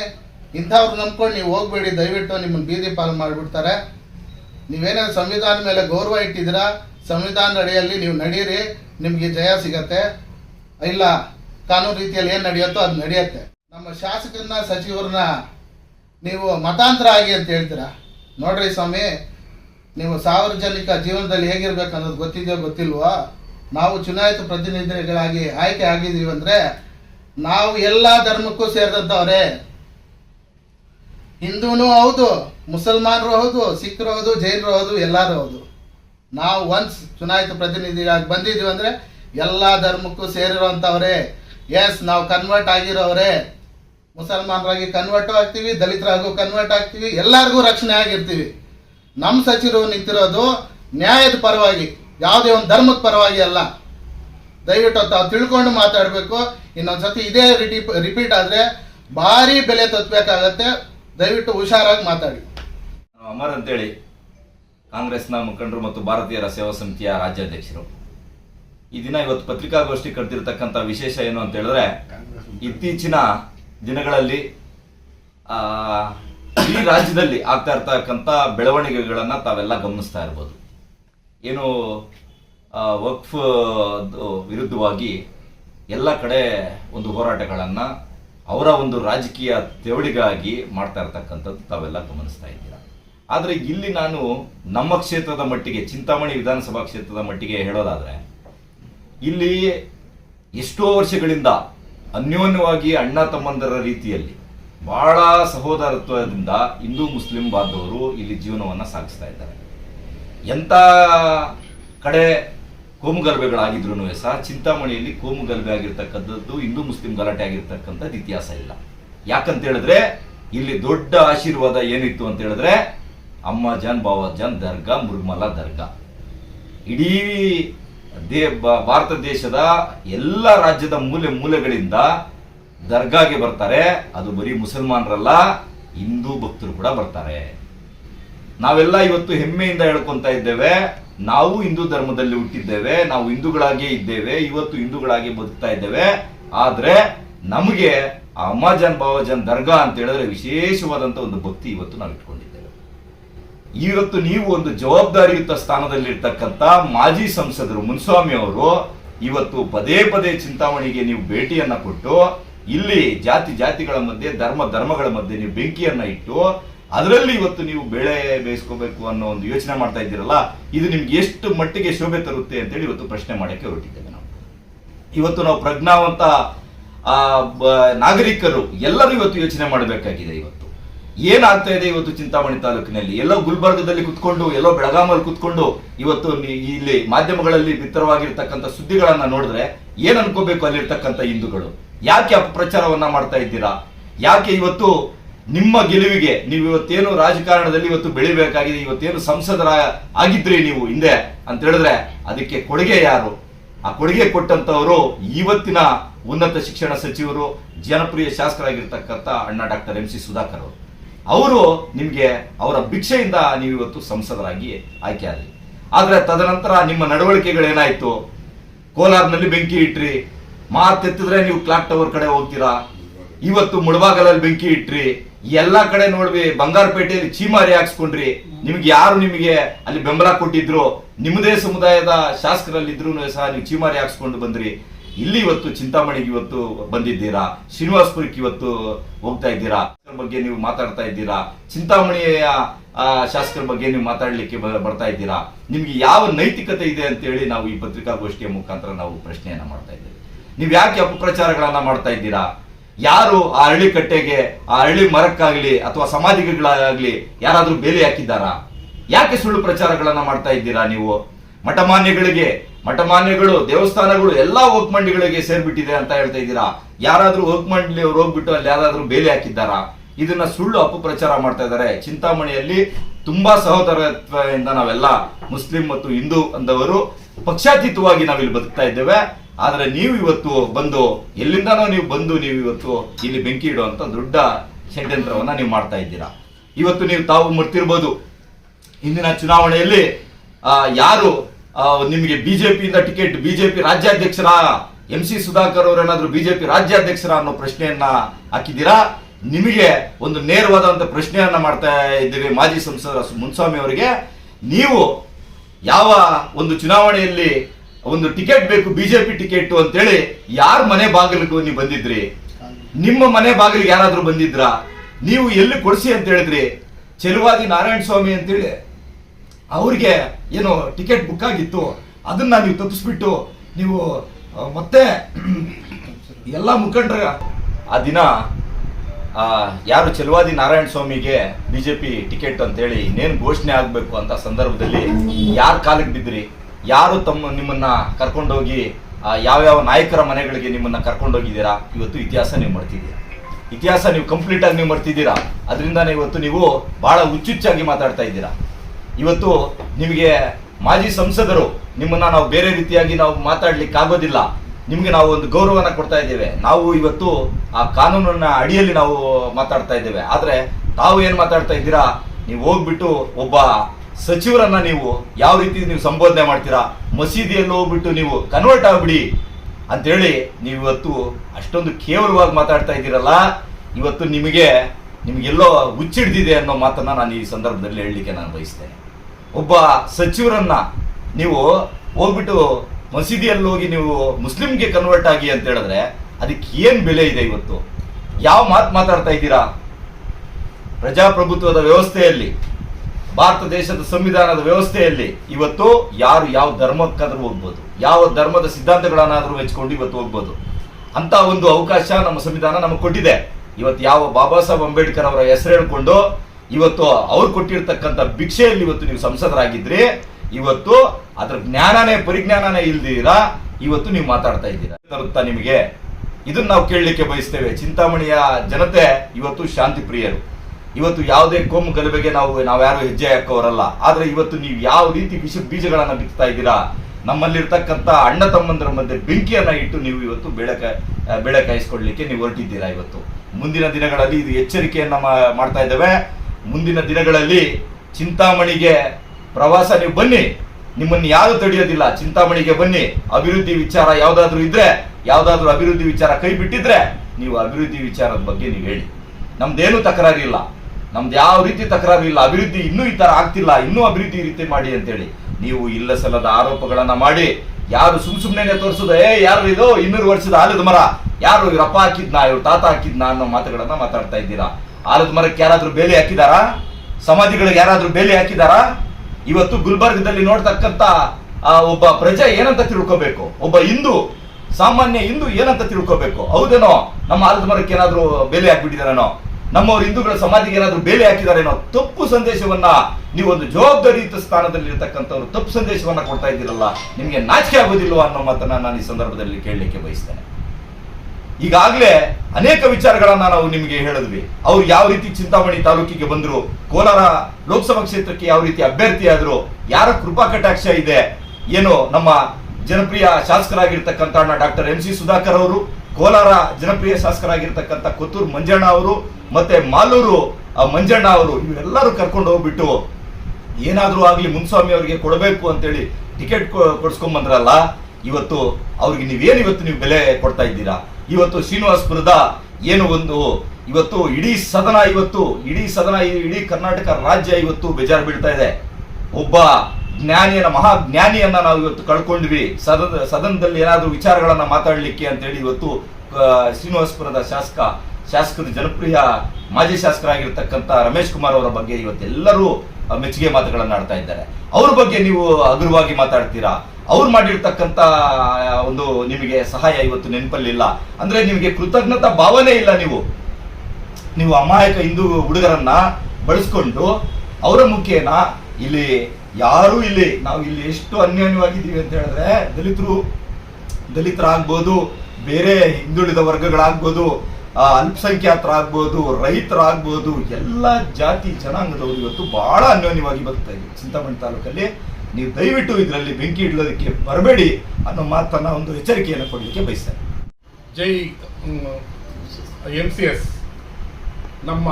ಇಂಥವ್ರು ನಂಬ್ಕೊಂಡು ನೀವು ಹೋಗ್ಬೇಡಿ. ದಯವಿಟ್ಟು ನಿಮ್ಮನ್ನು ಬೀದಿ ಪಾಲು ಮಾಡಿಬಿಡ್ತಾರೆ. ನೀವೇನೇನು ಸಂವಿಧಾನ ಮೇಲೆ ಗೌರವ ಇಟ್ಟಿದ್ದೀರಾ? ಸಂವಿಧಾನ ಅಡಿಯಲ್ಲಿ ನೀವು ನಡೀರಿ. ನಿಮಗೆ ಜಯ ಸಿಗತ್ತೆ. ಇಲ್ಲ, ಕಾನೂನು ರೀತಿಯಲ್ಲಿ ಏನು ನಡೆಯುತ್ತೋ ಅದು ನಡೆಯುತ್ತೆ. ನಮ್ಮ ಶಾಸಕರನ್ನ ಸಚಿವರನ್ನ ನೀವು ಮತಾಂತರ ಆಗಿ ಅಂತ ಹೇಳ್ತೀರಾ? ನೋಡ್ರಿ ಸ್ವಾಮಿ ನೀವು ಸಾರ್ವಜನಿಕ ಜೀವನದಲ್ಲಿ ಹೇಗಿರ್ಬೇಕು ಅನ್ನೋದು ಗೊತ್ತಿದೆಯೋ ಗೊತ್ತಿಲ್ವೋ, ನಾವು ಚುನಾಯಿತ ಪ್ರತಿನಿಧಿಗಳಾಗಿ ಆಯ್ಕೆ ಆಗಿದ್ದೀವಿ ಅಂದ್ರೆ ನಾವು ಎಲ್ಲ ಧರ್ಮಕ್ಕೂ ಸೇರಿದಂಥವ್ರೆ ಹಿಂದೂನು ಹೌದು, ಮುಸಲ್ಮಾನರು ಹೌದು, ಸಿಖ್ರು ಹೌದು, ಜೈನರು ಹೌದು, ಎಲ್ಲರೂ ಹೌದು. ನಾವು ಒನ್ಸ್ ಚುನಾಯಿತ ಪ್ರತಿನಿಧಿಗಳಾಗಿ ಬಂದಿದ್ದೀವಿ ಅಂದ್ರೆ ಎಲ್ಲ ಧರ್ಮಕ್ಕೂ ಸೇರಿರುವಂಥವರೇ ಎಸ್ ನಾವು ಕನ್ವರ್ಟ್ ಆಗಿರೋವ್ರೆ ಮುಸಲ್ಮಾನರಾಗಿ ಕನ್ವರ್ಟು ಆಗ್ತೀವಿ, ದಲಿತರಾಗೂ ಕನ್ವರ್ಟ್ ಆಗ್ತೀವಿ, ಎಲ್ಲರಿಗೂ ರಕ್ಷಣೆ ಆಗಿರ್ತೀವಿ. ನಮ್ಮ ಸಚಿವರು ನಿಂತಿರೋದು ನ್ಯಾಯದ ಪರವಾಗಿ ಯಾವುದೇ ಒಂದು ಧರ್ಮದ ಪರವಾಗಿ ಅಲ್ಲ. ದಯವಿಟ್ಟು ತಾವು ತಿಳ್ಕೊಂಡು ಮಾತಾಡಬೇಕು. ಇನ್ನೊಂದ್ಸತಿ ಇದೇ ರಿಪೀಟ್ ಆದರೆ ಭಾರಿ ಬೆಲೆ ತತ್ಬೇಕಾಗತ್ತೆ. ದಯವಿಟ್ಟು ಹುಷಾರಾಗಿ ಮಾತಾಡಿ. ಅಮರ್ ಅಂತೇಳಿ ಕಾಂಗ್ರೆಸ್ನ ಮುಖಂಡರು ಮತ್ತು ಭಾರತೀಯರ ಸೇವಾ ಸಮಿತಿಯ ರಾಜ್ಯಾಧ್ಯಕ್ಷರು. ಈ ದಿನ ಇವತ್ತು ಪತ್ರಿಕಾಗೋಷ್ಠಿ ಕರೆದಿರ್ತಕ್ಕಂಥ ವಿಶೇಷ ಏನು ಅಂತ ಹೇಳಿದ್ರೆ ಇತ್ತೀಚಿನ ದಿನಗಳಲ್ಲಿ ಇಡೀ ರಾಜ್ಯದಲ್ಲಿ ಆಗ್ತಾ ಇರ್ತಕ್ಕಂಥ ಬೆಳವಣಿಗೆಗಳನ್ನು ತಾವೆಲ್ಲ ಗಮನಿಸ್ತಾ ಇರ್ಬೋದು. ಏನು ವಕ್ಫ್ ವಿರುದ್ಧವಾಗಿ ಎಲ್ಲ ಕಡೆ ಒಂದು ಹೋರಾಟಗಳನ್ನು ಅವರ ಒಂದು ರಾಜಕೀಯ ತೆವಳಿಗಾಗಿ ಮಾಡ್ತಾ ಇರ್ತಕ್ಕಂಥದ್ದು ತಾವೆಲ್ಲ ಗಮನಿಸ್ತಾ ಇದ್ದೀರಾ. ಆದರೆ ಇಲ್ಲಿ ನಾನು ನಮ್ಮ ಕ್ಷೇತ್ರದ ಮಟ್ಟಿಗೆ, ಚಿಂತಾಮಣಿ ವಿಧಾನಸಭಾ ಕ್ಷೇತ್ರದ ಮಟ್ಟಿಗೆ ಹೇಳೋದಾದ್ರೆ, ಇಲ್ಲಿ ಎಷ್ಟೋ ವರ್ಷಗಳಿಂದ ಅನ್ಯೋನ್ಯವಾಗಿ ಅಣ್ಣ ತಮ್ಮಂದರ ರೀತಿಯಲ್ಲಿ ಬಹಳ ಸಹೋದರತ್ವದಿಂದ ಹಿಂದೂ ಮುಸ್ಲಿಂ ಬಾಂಧವರು ಇಲ್ಲಿ ಜೀವನವನ್ನು ಸಾಗಿಸ್ತಾ ಇದ್ದಾರೆ. ಎಂಥ ಕಡೆ ಕೋಮುಗಲಭೆಗಳಾಗಿದ್ರು ಸಹ ಚಿಂತಾಮಣಿಯಲ್ಲಿ ಕೋಮುಗಲಭೆ ಆಗಿರ್ತಕ್ಕಂಥದ್ದು ಹಿಂದೂ ಮುಸ್ಲಿಂ ಗಲಾಟೆ ಆಗಿರ್ತಕ್ಕಂಥದ್ದು ಇತಿಹಾಸ ಇಲ್ಲ. ಯಾಕಂತ ಹೇಳಿದ್ರೆ ಇಲ್ಲಿ ದೊಡ್ಡ ಆಶೀರ್ವಾದ ಏನಿತ್ತು ಅಂತ ಹೇಳಿದ್ರೆ ಅಮ್ಮ ಜಾನ್ ಬಾವ ಜಾನ್ ದರ್ಗಾ, ಮುರ್ಮಲ, ದರ್ಗಾ. ಇಡೀ ದೇ ಭಾರತ ದೇಶದ ಎಲ್ಲ ರಾಜ್ಯದ ಮೂಲೆ ಮೂಲೆಗಳಿಂದ ದರ್ಗಾಗೆ ಬರ್ತಾರೆ. ಅದು ಬರೀ ಮುಸಲ್ಮಾನರಲ್ಲ, ಹಿಂದೂ ಭಕ್ತರು ಕೂಡ ಬರ್ತಾರೆ. ನಾವೆಲ್ಲ ಇವತ್ತು ಹೆಮ್ಮೆಯಿಂದ ಹೇಳ್ಕೊಂತ ಇದ್ದೇವೆ, ನಾವು ಹಿಂದೂ ಧರ್ಮದಲ್ಲಿ ಹುಟ್ಟಿದ್ದೇವೆ, ನಾವು ಹಿಂದೂಗಳಾಗಿಯೇ ಇದ್ದೇವೆ, ಇವತ್ತು ಹಿಂದೂಗಳಾಗಿ ಬದುಕ್ತಾ ಇದ್ದೇವೆ. ಆದ್ರೆ ನಮಗೆ ಆ ಅಮ್ಮಾಜಾನ್ ದರ್ಗಾ ಅಂತ ಹೇಳಿದ್ರೆ ವಿಶೇಷವಾದಂತ ಒಂದು ಭಕ್ತಿ ಇವತ್ತು ನಾವು ಇಟ್ಕೊಂಡಿದ್ದೇವೆ. ಇವತ್ತು ನೀವು ಒಂದು ಜವಾಬ್ದಾರಿಯುತ ಸ್ಥಾನದಲ್ಲಿರ್ತಕ್ಕಂಥ ಮಾಜಿ ಸಂಸದರು ಮುನ್ಸ್ವಾಮಿ ಅವರು ಇವತ್ತು ಪದೇ ಪದೇ ಚಿಂತಾಮಣಿಗೆ ನೀವು ಭೇಟಿಯನ್ನ ಕೊಟ್ಟು ಇಲ್ಲಿ ಜಾತಿ ಜಾತಿಗಳ ಮಧ್ಯೆ ಧರ್ಮ ಧರ್ಮಗಳ ಮಧ್ಯೆ ನೀವು ಬೆಂಕಿಯನ್ನ ಇಟ್ಟು ಅದರಲ್ಲಿ ಇವತ್ತು ನೀವು ಬೆಳೆ ಬೇಯಿಸ್ಕೋಬೇಕು ಅನ್ನೋ ಒಂದು ಯೋಚನೆ ಮಾಡ್ತಾ ಇದ್ದೀರಲ್ಲ ಇದು ನಿಮ್ಗೆ ಎಷ್ಟು ಮಟ್ಟಿಗೆ ಶೋಭೆ ತರುತ್ತೆ ಅಂತೇಳಿ ಇವತ್ತು ಪ್ರಶ್ನೆ ಮಾಡಕ್ಕೆ ಹೊರಟಿದ್ದೇವೆ ನಾವು. ಇವತ್ತು ನಾವು ಪ್ರಜ್ಞಾವಂತ ಆ, ನಾಗರಿಕರು ಎಲ್ಲರೂ ಇವತ್ತು ಯೋಚನೆ ಮಾಡಬೇಕಾಗಿದೆ ಇವತ್ತು. ಏನಾಗ್ತಾ ಇದೆ ಇವತ್ತು ಚಿಂತಾಮಣಿ ತಾಲೂಕಿನಲ್ಲಿ? ಎಲ್ಲೋ ಗುಲ್ಬರ್ಗದಲ್ಲಿ ಕುತ್ಕೊಂಡು ಎಲ್ಲೋ ಬೆಳಗಾಮಲ್ಲಿ ಕುತ್ಕೊಂಡು ಇವತ್ತು ಇಲ್ಲಿ ಮಾಧ್ಯಮಗಳಲ್ಲಿ ಬಿತ್ತರವಾಗಿರ್ತಕ್ಕಂಥ ಸುದ್ದಿಗಳನ್ನ ನೋಡಿದ್ರೆ ಏನ್ ಅನ್ಕೋಬೇಕು ಅಲ್ಲಿರ್ತಕ್ಕಂಥ ಹಿಂದೂಗಳು? ಯಾಕೆ ಅಪಪ್ರಚಾರವನ್ನ ಮಾಡ್ತಾ ಇದ್ದೀರಾ? ಯಾಕೆ ಇವತ್ತು ನಿಮ್ಮ ಗೆಲುವಿಗೆ ನೀವು ಇವತ್ತೇನು ರಾಜಕಾರಣದಲ್ಲಿ ಇವತ್ತು ಬೆಳಿಬೇಕಾಗಿದೆ, ಇವತ್ತೇನು ಸಂಸದರ ಆಗಿದ್ರಿ ನೀವು ಹಿಂದೆ ಅಂತ ಹೇಳಿದ್ರೆ ಅದಕ್ಕೆ ಕೊಡುಗೆ ಯಾರು? ಆ ಕೊಡುಗೆ ಕೊಟ್ಟಂತವರು ಇವತ್ತಿನ ಉನ್ನತ ಶಿಕ್ಷಣ ಸಚಿವರು, ಜನಪ್ರಿಯ ಶಾಸಕರಾಗಿರ್ತಕ್ಕಂಥ ಅಣ್ಣ ಡಾಕ್ಟರ್ ಎಂ ಸಿ ಸುಧಾಕರ್ ಅವರು. ಅವರು ನಿಮಗೆ ಅವರ ಭಿಕ್ಷೆಯಿಂದ ನೀವು ಇವತ್ತು ಸಂಸದರಾಗಿ ಆಯ್ಕೆ ಆದ್ರಿ. ಆದ್ರೆ ತದನಂತರ ನಿಮ್ಮ ನಡವಳಿಕೆಗಳೇನಾಯ್ತು? ಕೋಲಾರ್ನಲ್ಲಿ ಬೆಂಕಿ ಇಟ್ರಿ ಮಾತೆತ್ತಿದ್ರೆ ನೀವು ಕ್ಲಾಕ್ ಟವರ್ ಕಡೆ ಹೋಗ್ತೀರಾ? ಇವತ್ತು ಮುಳಬಾಗಲಲ್ಲಿ ಬೆಂಕಿ ಇಟ್ರಿ, ಎಲ್ಲಾ ಕಡೆ ನೋಡ್ವಿ ಬಂಗಾರಪೇಟೆಯಲ್ಲಿ ಚೀಮಾರಿ ಹಾಕ್ಸ್ಕೊಂಡ್ರಿ. ನಿಮ್ಗೆ ಯಾರು ನಿಮಗೆ ಅಲ್ಲಿ ಬೆಂಬಲ ಕೊಟ್ಟಿದ್ರು? ನಿಮ್ಮದೇ ಸಮುದಾಯದ ಶಾಸಕರಲ್ಲಿದ್ರು ಸಹ ನೀವು ಚೀಮಾರಿ ಹಾಕ್ಸ್ಕೊಂಡು ಬಂದ್ರಿ. ಇಲ್ಲಿ ಇವತ್ತು ಚಿಂತಾಮಣಿಗೆ ಇವತ್ತು ಬಂದಿದ್ದೀರಾ? ಶ್ರೀನಿವಾಸ್ಪುರಕ್ಕೆ ಇವತ್ತು ಹೋಗ್ತಾ ಇದ್ದೀರಾ? ಬಗ್ಗೆ ನೀವು ಮಾತಾಡ್ತಾ ಇದ್ದೀರಾ? ಚಿಂತಾಮಣಿಯ ಶಾಸಕರ ಬಗ್ಗೆ ನೀವು ಮಾತಾಡ್ಲಿಕ್ಕೆ ಬರ್ತಾ ಇದ್ದೀರಾ? ನಿಮ್ಗೆ ಯಾವ ನೈತಿಕತೆ ಇದೆ ಅಂತ ಹೇಳಿ ನಾವು ಈ ಪತ್ರಿಕಾಗೋಷ್ಠಿಯ ಮುಖಾಂತರ ನಾವು ಪ್ರಶ್ನೆಯನ್ನ ಮಾಡ್ತಾ ಇದ್ದೇವೆ. ನೀವು ಯಾಕೆ ಅಪಪ್ರಚಾರಗಳನ್ನ ಮಾಡ್ತಾ ಇದ್ದೀರಾ? ಯಾರು ಆ ಹಳ್ಳಿ ಕಟ್ಟೆಗೆ ಆ ಹಳ್ಳಿ ಮರಕ್ಕಾಗ್ಲಿ ಅಥವಾ ಸಮಾಧಿಗಳಾಗ್ಲಿ ಯಾರಾದ್ರೂ ಬೇಲಿ ಹಾಕಿದ್ದಾರಾ? ಯಾಕೆ ಸುಳ್ಳು ಪ್ರಚಾರಗಳನ್ನ ಮಾಡ್ತಾ ಇದ್ದೀರಾ ನೀವು? ಮಠಮಾನ್ಯಗಳಿಗೆ, ಮಠಮಾನ್ಯಗಳು, ದೇವಸ್ಥಾನಗಳು, ಎಲ್ಲಾ ಮಂಡಿಗಳಿಗೆ ಸೇರ್ಬಿಟ್ಟಿದೆ ಅಂತ ಹೇಳ್ತಾ ಇದ್ದೀರಾ? ಯಾರಾದ್ರೂ ಮಂಡಳಿ ಅವ್ರು ಹೋಗ್ಬಿಟ್ಟು ಅಲ್ಲಿ ಯಾರಾದ್ರೂ ಬೇಲಿ ಹಾಕಿದ್ದಾರಾ? ಇದನ್ನ ಸುಳ್ಳು ಅಪಪ್ರಚಾರ ಮಾಡ್ತಾ ಇದ್ದಾರೆ. ಚಿಂತಾಮಣಿಯಲ್ಲಿ ತುಂಬಾ ಸಹೋದರತ್ವದಿಂದ ನಾವೆಲ್ಲ ಮುಸ್ಲಿಂ ಮತ್ತು ಹಿಂದೂ ಅಂದವರು ಪಕ್ಷಾತೀತವಾಗಿ ನಾವಿಲ್ಲಿ ಬದುಕ್ತಾ ಇದ್ದೇವೆ. ಆದ್ರೆ ನೀವು ಇವತ್ತು ಬಂದು, ಎಲ್ಲಿಂದನೋ ನೀವು ಬಂದು ನೀವು ಇವತ್ತು ಇಲ್ಲಿ ಬೆಂಕಿ ಇಡುವಂತ ದೊಡ್ಡ ಷಡ್ಯಂತ್ರವನ್ನ ನೀವು ಮಾಡ್ತಾ ಇದ್ದೀರಾ. ಇವತ್ತು ನೀವು ತಾವು ಮರ್ತಿರ್ಬೋದು. ಇಂದಿನ ಚುನಾವಣೆಯಲ್ಲಿ ಯಾರು ನಿಮಗೆ ಬಿಜೆಪಿಯಿಂದ ಟಿಕೆಟ್, ಬಿಜೆಪಿ ರಾಜ್ಯಾಧ್ಯಕ್ಷರ, ಎಂ ಸಿ ಸುಧಾಕರ್ ಅವರೇನಾದ್ರೂ ಬಿಜೆಪಿ ರಾಜ್ಯಾಧ್ಯಕ್ಷರ ಅನ್ನೋ ಪ್ರಶ್ನೆಯನ್ನ ಹಾಕಿದ್ದೀರಾ? ನಿಮಗೆ ಒಂದು ನೇರವಾದಂತ ಪ್ರಶ್ನೆಯನ್ನ ಮಾಡ್ತಾ ಇದ್ದೀವಿ ಮಾಜಿ ಸಂಸದ ಮುನ್ಸ್ವಾಮಿ ಅವರಿಗೆ. ನೀವು ಯಾವ ಒಂದು ಚುನಾವಣೆಯಲ್ಲಿ ಒಂದು ಟಿಕೆಟ್ ಬೇಕು, ಬಿಜೆಪಿ ಟಿಕೆಟ್ ಅಂತೇಳಿ ಯಾರ ಮನೆ ಬಾಗಿಲಿಗೆ ನೀವು ಬಂದಿದ್ರಿ? ನಿಮ್ಮ ಮನೆ ಬಾಗಿಲಿಗೆ ಯಾರಾದ್ರೂ ಬಂದಿದ್ರಾ? ನೀವು ಎಲ್ಲಿ ಕೊಡಿಸಿ ಅಂತ ಹೇಳಿದ್ರಿ? ಚೆಲುವಾದಿ ನಾರಾಯಣ ಸ್ವಾಮಿ ಅಂತೇಳಿ ಅವ್ರಿಗೆ ಏನು ಟಿಕೆಟ್ ಬುಕ್ ಆಗಿತ್ತು. ಅದನ್ನ ನೀವು ತಪ್ಪಿಸ್ಬಿಟ್ಟು ನೀವು ಮತ್ತೆ ಎಲ್ಲ ಮುಖಂಡರ ಆ ದಿನ ಯಾರು ಚೆಲುವಾದಿ ನಾರಾಯಣ ಸ್ವಾಮಿಗೆ ಬಿಜೆಪಿ ಟಿಕೆಟ್ ಅಂತೇಳಿ ಇನ್ನೇನು ಘೋಷಣೆ ಆಗಬೇಕು ಅಂತ ಸಂದರ್ಭದಲ್ಲಿ ಯಾರ ಕಾಲಿಗೆ ಬಿದ್ರಿ ಯಾರು ತಮ್ಮ ನಿಮ್ಮನ್ನ ಕರ್ಕೊಂಡೋಗಿ ಯಾವ್ಯಾವ ನಾಯಕರ ಮನೆಗಳಿಗೆ ನಿಮ್ಮನ್ನ ಕರ್ಕೊಂಡೋಗಿದ್ದೀರಾ? ಇವತ್ತು ಇತಿಹಾಸ ನೀವು ಮಾಡ್ತಿದ್ದೀರಾ? ಇತಿಹಾಸ ನೀವು ಕಂಪ್ಲೀಟ್ ಆಗಿ ನೀವು ಮರ್ತಿದ್ದೀರಾ ಅದರಿಂದಾನೇ ಇವತ್ತು ನೀವು ಬಹಳ ಹುಚ್ಚುಚ್ಚಾಗಿ ಮಾತಾಡ್ತಾ ಇದ್ದೀರಾ? ಇವತ್ತು ನಿಮಗೆ ಮಾಜಿ ಸಂಸದರು ನಿಮ್ಮನ್ನ ನಾವು ಬೇರೆ ರೀತಿಯಾಗಿ ನಾವು ಮಾತಾಡ್ಲಿಕ್ಕೆ ಆಗೋದಿಲ್ಲ ನಿಮ್ಗೆ ನಾವು ಒಂದು ಗೌರವನ ಕೊಡ್ತಾ ಇದ್ದೇವೆ. ನಾವು ಇವತ್ತು ಆ ಕಾನೂನನ್ನ ಅಡಿಯಲ್ಲಿ ನಾವು ಮಾತಾಡ್ತಾ ಇದ್ದೇವೆ. ಆದ್ರೆ ತಾವು ಏನ್ ಮಾತಾಡ್ತಾ ಇದ್ದೀರಾ? ನೀವು ಹೋಗ್ಬಿಟ್ಟು ಒಬ್ಬ ಸಚಿವರನ್ನ ನೀವು ಯಾವ ರೀತಿ ನೀವು ಸಂಬೋಧನೆ ಮಾಡ್ತೀರಾ? ಮಸೀದಿಯಲ್ಲಿ ಹೋಗ್ಬಿಟ್ಟು ನೀವು ಕನ್ವರ್ಟ್ ಆಗ್ಬಿಡಿ ಅಂತೇಳಿ ನೀವು ಇವತ್ತು ಅಷ್ಟೊಂದು ಕೇವಲವಾಗಿ ಮಾತಾಡ್ತಾ ಇದ್ದೀರಲ್ಲ, ಇವತ್ತು ನಿಮಗೆ, ನಿಮಗೆಲ್ಲೋ ಹುಚ್ಚಿಡ್ದಿದೆ ಅನ್ನೋ ಮಾತನ್ನ ನಾನು ಈ ಸಂದರ್ಭದಲ್ಲಿ ಹೇಳಲಿಕ್ಕೆ ನಾನು ಬಯಸ್ತೇನೆ. ಒಬ್ಬ ಸಚಿವರನ್ನ ನೀವು ಹೋಗ್ಬಿಟ್ಟು ಮಸೀದಿಯಲ್ಲಿ ಹೋಗಿ ನೀವು ಮುಸ್ಲಿಂಗೆ ಕನ್ವರ್ಟ್ ಆಗಿ ಅಂತ ಹೇಳಿದ್ರೆ ಅದಕ್ಕೆ ಏನು ಬೆಲೆ ಇದೆ ಇವತ್ತು? ಯಾವ ಮಾತು ಮಾತಾಡ್ತಾ ಇದ್ದೀರಾ? ಪ್ರಜಾಪ್ರಭುತ್ವದ ವ್ಯವಸ್ಥೆಯಲ್ಲಿ ಭಾರತ ದೇಶದ ಸಂವಿಧಾನದ ವ್ಯವಸ್ಥೆಯಲ್ಲಿ ಇವತ್ತು ಯಾರು ಯಾವ ಧರ್ಮಕ್ಕಾದ್ರೂ ಹೋಗ್ಬೋದು, ಯಾವ ಧರ್ಮದ ಸಿದ್ಧಾಂತಗಳನ್ನಾದ್ರೂ ಮೆಚ್ಕೊಂಡು ಇವತ್ತು ಹೋಗ್ಬೋದು. ಅಂತ ಒಂದು ಅವಕಾಶ ನಮ್ಮ ಸಂವಿಧಾನ ನಮಗೆ ಕೊಟ್ಟಿದೆ. ಇವತ್ತು ಯಾವ ಬಾಬಾ ಸಾಹೇಬ್ ಅಂಬೇಡ್ಕರ್ ಅವರ ಹೆಸರು ಹೇಳ್ಕೊಂಡು ಇವತ್ತು ಅವ್ರು ಕೊಟ್ಟಿರ್ತಕ್ಕಂಥ ಭಿಕ್ಷೆಯಲ್ಲಿ ಇವತ್ತು ನೀವು ಸಂಸದರಾಗಿದ್ರಿ. ಇವತ್ತು ಅದ್ರ ಜ್ಞಾನನೇ ಪರಿಜ್ಞಾನನೇ ಇಲ್ದಿರಾ, ಇವತ್ತು ನೀವು ಮಾತಾಡ್ತಾ ಇದ್ದೀರಾ. ನಿಮಗೆ. ಇದನ್ನ ನಾವು ಕೇಳಲಿಕ್ಕೆ ಬಯಸ್ತೇವೆ. ಚಿಂತಾಮಣಿಯ ಜನತೆ ಇವತ್ತು ಶಾಂತಿ ಪ್ರಿಯರು ಇವತ್ತು ಯಾವುದೇ ಕೋಮು ಗಲಭೆಗೆ ನಾವು ನಾವ್ಯಾರು ಹೆಜ್ಜೆ ಹಾಕೋರಲ್ಲ. ಆದ್ರೆ ಇವತ್ತು ನೀವು ಯಾವ ರೀತಿ ವಿಷ ಬೀಜಗಳನ್ನ ಬಿತ್ತಾ ಇದ್ದೀರಾ? ನಮ್ಮಲ್ಲಿರ್ತಕ್ಕಂಥ ಅಣ್ಣ ತಮ್ಮಂದರ ಮಧ್ಯೆ ಬೆಂಕಿಯನ್ನ ಇಟ್ಟು ನೀವು ಇವತ್ತು ಬೆಳಕ ಬೆಳೆ ಕಾಯಿಸ್ಕೊಡ್ಲಿಕ್ಕೆ ನೀವು ಹೊರಟಿದ್ದೀರಾ ಇವತ್ತು? ಮುಂದಿನ ದಿನಗಳಲ್ಲಿ ಇದು ಎಚ್ಚರಿಕೆಯನ್ನ ಮಾಡ್ತಾ ಇದ್ದೇವೆ. ಮುಂದಿನ ದಿನಗಳಲ್ಲಿ ಚಿಂತಾಮಣಿಗೆ ಪ್ರವಾಸ ನೀವು ಬನ್ನಿ. ನಿಮ್ಮನ್ನು ಯಾರು ತಡೆಯೋದಿಲ್ಲ. ಚಿಂತಾಮಣಿಗೆ ಬನ್ನಿ. ಅಭಿವೃದ್ಧಿ ವಿಚಾರ ಯಾವ್ದಾದ್ರು ಇದ್ರೆ, ಯಾವ್ದಾದ್ರು ಅಭಿವೃದ್ಧಿ ವಿಚಾರ ಕೈ ಬಿಟ್ಟಿದ್ರೆ ನೀವು ಅಭಿವೃದ್ಧಿ ವಿಚಾರದ ಬಗ್ಗೆ ನೀವು ಹೇಳಿ. ನಮ್ದೇನು ತಕರಾರಿಲ್ಲ. ನಮ್ದು ಯಾವ ರೀತಿ ತಕರಾರು ಇಲ್ಲ, ಅಭಿವೃದ್ಧಿ ಇನ್ನೂ ಈ ತರ ಆಗ್ತಿಲ್ಲ, ಇನ್ನೂ ಅಭಿವೃದ್ಧಿ ಈ ರೀತಿ ಮಾಡಿ ಅಂತೇಳಿ. ನೀವು ಇಲ್ಲ ಸಲ್ಲದ ಆರೋಪಗಳನ್ನ ಮಾಡಿ, ಯಾರು ಸುಮ್ ಸುಮ್ನೆ ತೋರಿಸೋದು, ಏ, ಯಾರು ಇದು? ಇನ್ನೂರು ವರ್ಷದ ಆಲದ ಮರ. ಯಾರು ಇವ್ರಪ್ಪ ಹಾಕಿದ್ನಾ, ಇವ್ರ ತಾತ ಹಾಕಿದ್ನಾ ಅನ್ನೋ ಮಾತುಗಳನ್ನ ಮಾತಾಡ್ತಾ ಇದ್ದೀರಾ? ಆಲದ ಮರಕ್ಕೆ ಯಾರಾದ್ರೂ ಬೇಲಿ ಹಾಕಿದಾರಾ? ಸಮಾಧಿಗಳಿಗೆ ಯಾರಾದ್ರೂ ಬೇಲಿ ಹಾಕಿದಾರಾ? ಇವತ್ತು ಗುಲ್ಬರ್ಗದಲ್ಲಿ ನೋಡ್ತಕ್ಕಂತ ಒಬ್ಬ ಪ್ರಜೆ ಏನಂತ ತಿಳ್ಕೋಬೇಕು? ಒಬ್ಬ ಹಿಂದೂ, ಸಾಮಾನ್ಯ ಹಿಂದೂ ಏನಂತ ತಿಳ್ಕೋಬೇಕು? ಹೌದೇನೋ? ನಮ್ಮ ಆಲದ ಮರಕ್ಕೆ ಏನಾದ್ರೂ ಬೇಲಿ ಹಾಕ್ಬಿಟ್ಟಿದಾರೇನೋ? ನಮ್ಮವ್ರ ಹಿಂದೂಗಳ ಸಮಾಧಿಗೆ ಏನಾದರೂ ಬೇಲೆ ಹಾಕಿದ್ದಾರೆ ಅನ್ನೋ ತಪ್ಪು ಸಂದೇಶವನ್ನ ನೀವು ಒಂದು ಜವಾಬ್ದಾರಿಯುತ ಸ್ಥಾನದಲ್ಲಿ ಇರತಕ್ಕಂಥವ್ರು ತಪ್ಪು ಸಂದೇಶವನ್ನ ಕೊಡ್ತಾ ಇದ್ದೀರಲ್ಲ, ನಿಮಗೆ ನಾಚಿಕೆ ಆಗೋದಿಲ್ವಾ ಅನ್ನೋ ಮಾತನ್ನ ನಾನು ಈ ಸಂದರ್ಭದಲ್ಲಿ ಕೇಳಲಿಕ್ಕೆ ಬಯಸ್ತೇನೆ. ಈಗಾಗಲೇ ಅನೇಕ ವಿಚಾರಗಳನ್ನ ನಾವು ನಿಮಗೆ ಹೇಳಿದ್ವಿ. ಅವ್ರು ಯಾವ ರೀತಿ ಚಿಂತಾಮಣಿ ತಾಲೂಕಿಗೆ ಬಂದ್ರು, ಕೋಲಾರ ಲೋಕಸಭಾ ಕ್ಷೇತ್ರಕ್ಕೆ ಯಾವ ರೀತಿ ಅಭ್ಯರ್ಥಿ ಆದ್ರು, ಯಾರ ಕೃಪಾ ಕಟಾಕ್ಷ ಇದೆ, ಏನು ನಮ್ಮ ಜನಪ್ರಿಯ ಶಾಸಕರಾಗಿರ್ತಕ್ಕಂಥ ಡಾಕ್ಟರ್ ಎಂ ಸಿ ಸುಧಾಕರ್ ಅವರು ಕೋಲಾರ ಜನಪ್ರಿಯ ಶಾಸಕರಾಗಿರ್ತಕ್ಕಂಥ ಕೊತ್ತೂರು ಮಂಜಣ್ಣ ಅವರು ಮತ್ತೆ ಮಾಲೂರು ಮಂಜಣ್ಣ ಅವರು, ಇವರೆಲ್ಲರೂ ಕರ್ಕೊಂಡು ಹೋಗ್ಬಿಟ್ಟು ಏನಾದರೂ ಆಗಲಿ ಮುನ್ಸ್ವಾಮಿ ಅವರಿಗೆ ಕೊಡಬೇಕು ಅಂತೇಳಿ ಟಿಕೆಟ್ ಕೊಡ್ಸ್ಕೊಂಡ್ ಬಂದ್ರಲ್ಲ ಇವತ್ತು ಅವ್ರಿಗೆ ನೀವೇನು ಇವತ್ತು ನೀವು ಬೆಲೆ ಕೊಡ್ತಾ ಇದ್ದೀರಾ? ಇವತ್ತು ಶ್ರೀನಿವಾಸಪುರದ ಏನು ಒಂದು, ಇವತ್ತು ಇಡೀ ಸದನ, ಇವತ್ತು ಇಡೀ ಸದನ, ಇಡೀ ಕರ್ನಾಟಕ ರಾಜ್ಯ ಇವತ್ತು ಬೇಜಾರು ಬೀಳ್ತಾ ಇದೆ. ಒಬ್ಬ ಜ್ಞಾನಿಯನ್ನ ಮಹಾಜ್ಞಾನಿಯನ್ನ ನಾವು ಇವತ್ತು ಕಳ್ಕೊಂಡ್ವಿ. ಸದನ ಸದನದಲ್ಲಿ ಏನಾದ್ರೂ ವಿಚಾರಗಳನ್ನ ಮಾತಾಡಲಿಕ್ಕೆ ಅಂತೇಳಿ ಇವತ್ತು ಶ್ರೀನಿವಾಸಪುರದ ಶಾಸಕ ಶಾಸಕರ ಜನಪ್ರಿಯ ಮಾಜಿ ಶಾಸಕರಾಗಿರ್ತಕ್ಕಂಥ ರಮೇಶ್ ಕುಮಾರ್ ಅವರ ಬಗ್ಗೆ ಇವತ್ತೆಲ್ಲರೂ ಮೆಚ್ಚುಗೆ ಮಾತುಗಳನ್ನು ಆಡ್ತಾ ಇದ್ದಾರೆ. ಅವ್ರ ಬಗ್ಗೆ ನೀವು ಹಗುರವಾಗಿ ಮಾತಾಡ್ತೀರಾ? ಅವ್ರು ಮಾಡಿರ್ತಕ್ಕಂಥ ಒಂದು ನಿಮಗೆ ಸಹಾಯ ಇವತ್ತು ನೆನಪಲ್ಲಿಲ್ಲ ಅಂದ್ರೆ ನಿಮಗೆ ಕೃತಜ್ಞತಾ ಭಾವನೆ ಇಲ್ಲ ನೀವು. ನೀವು ಅಮಾಯಕ ಹಿಂದೂ ಹುಡುಗರನ್ನ ಬಳಸ್ಕೊಂಡು, ಅವರ ಮುಖೇನ ಇಲ್ಲಿ ಯಾರು ಇಲ್ಲಿ, ನಾವು ಇಲ್ಲಿ ಎಷ್ಟು ಅನ್ಯೋನ್ಯವಾಗಿದ್ದೀವಿ ಅಂತ ಹೇಳಿದ್ರೆ, ದಲಿತರು, ದಲಿತರಾಗ್ಬೋದು, ಬೇರೆ ಹಿಂದುಳಿದ ವರ್ಗಗಳಾಗ್ಬೋದು ಅಲ್ಪಸಂಖ್ಯಾತರಾಗ್ಬೋದು, ರೈತರಾಗ್ಬೋದು, ಎಲ್ಲ ಜಾತಿ ಜನಾಂಗದವರು ಇವತ್ತು ಬಹಳ ಅನ್ಯೋನ್ಯವಾಗಿ ಬರ್ತಾ ಇದ್ದೀವಿ. ಚಿಂತಾಮಣಿ ತಾಲೂಕಲ್ಲಿ. ನೀವು ದಯವಿಟ್ಟು ಇದರಲ್ಲಿ ಬೆಂಕಿ ಇಡೋದಕ್ಕೆ ಬರಬೇಡಿ ಅನ್ನೋ ಮಾತನ್ನ ಒಂದು ಎಚ್ಚರಿಕೆಯನ್ನು ಕೊಡಲಿಕ್ಕೆ ಬಯಸ್ತಾರೆ ಜೈ ಎಂ ಸಿ ಎಸ್. ನಮ್ಮ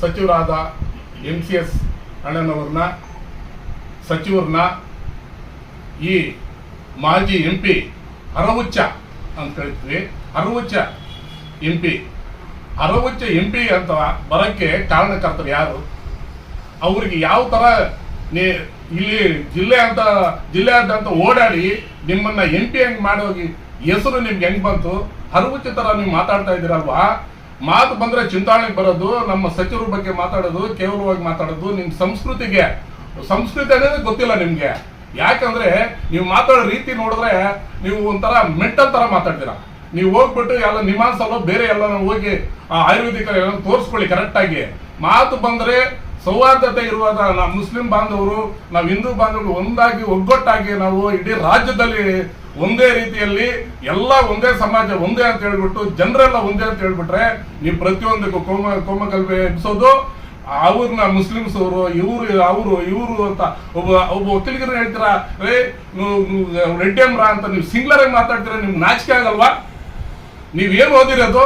ಸಚಿವರಾದ ಎಂ ಸಿ ಎಸ್ ಅಣ್ಣನವ್ರನ್ನ ಸಚಿವರನ್ನ ಈ ಮಾಜಿ ಎಂ ಪಿ ಅರವುಚ್ಚ ಅಂತ ಹೇಳ್ತೀವಿ ಅರವುಚ್ಚ ಎಂ ಪಿ ಅರವುಚ್ಚ ಎಂ ಪಿ ಅಂತ ಬರೋಕ್ಕೆ ಕಾರಣಕರ್ತರು ಯಾರು? ಅವ್ರಿಗೆ ಯಾವ ಥರ ನೀ ಇಲ್ಲಿ ಜಿಲ್ಲೆ ಅಂತ ಜಿಲ್ಲೆ ಅಂತ ಓಡಾಡಿ ನಿಮ್ಮನ್ನ ಎಂ ಪಿ ಹೆಂಗೆ ಮಾಡೋಗಿ ಹೆಸರು ನಿಮ್ಗೆ ಹೆಂಗೆ ಬಂತು? ಅರವುಚ್ಚ ಥರ ನೀವು ಮಾತಾಡ್ತಾ ಇದ್ದೀರಲ್ವಾ? ಮಾತು ಬಂದರೆ ಚಿಂತಾವಣೆಗೆ ಬರೋದು, ನಮ್ಮ ಸಚಿವರ ಬಗ್ಗೆ ಮಾತಾಡೋದು, ಕೇವಲವಾಗಿ ಮಾತಾಡೋದು, ನಿಮ್ಮ ಸಂಸ್ಕೃತಿಗೆ ಸಂಸ್ಕೃತಿ ಅನ್ನೋದು ಗೊತ್ತಿಲ್ಲ ನಿಮಗೆ. ಯಾಕಂದ್ರೆ ನೀವು ಮಾತಾಡೋ ರೀತಿ ನೋಡಿದ್ರೆ ನೀವು ಒಂಥರ ಮೆಂಟಲ್ ತರ ಮಾತಾಡ್ತೀರಾ. ನೀವು ಹೋಗ್ಬಿಟ್ಟು ಎಲ್ಲ ನಿಮಾನ್ಸಲ್ಲೋ ಬೇರೆ ಎಲ್ಲ ಹೋಗಿ ಆಯುರ್ವೇದಿಕ ಎಲ್ಲ ತೋರಿಸ್ಕೊಳ್ಳಿ ಕರೆಕ್ಟಾಗಿ ಮಾತು ಬಂದ್ರೆ ಸೌಹಾರ್ದತೆ ಇರುವ ನಾವು ಮುಸ್ಲಿಂ ಬಾಂಧವರು, ನಾವು ಹಿಂದೂ ಬಾಂಧವರು ಒಂದಾಗಿ ಒಗ್ಗಟ್ಟಾಗಿ ನಾವು ಇಡೀ ರಾಜ್ಯದಲ್ಲಿ ಒಂದೇ ರೀತಿಯಲ್ಲಿ ಎಲ್ಲ ಒಂದೇ ಸಮಾಜ ಒಂದೇ ಅಂತ ಹೇಳ್ಬಿಟ್ಟು, ಜನರೆಲ್ಲ ಒಂದೇ ಅಂತ ಹೇಳ್ಬಿಟ್ರೆ ನೀವು ಪ್ರತಿಯೊಂದಕ್ಕೂ ಕೋಮ ಕೋಮಗಲ್ಭೆ ಎಬ್ಸೋದು. ಅವ್ರನ್ನ ಮುಸ್ಲಿಮ್ಸ್ ಅವರು ಇವರು ಅವರು, ಇವರು ಅಂತ ಒಬ್ಬ ಒಬ್ಬ ಒಕ್ಕಲಿಗರು ಹೇಳ್ತೀರಾ, ರೇ ರೆಡ್ಡೆಮ್ರ ಅಂತ ನೀವು ಸಿಂಗ್ಲರ್ ಆಗಿ ಮಾತಾಡ್ತೀರ, ನಿಮ್ಗೆ ನಾಚಿಕೆ ಆಗಲ್ವಾ? ನೀವೇನು ಓದಿರೋದು?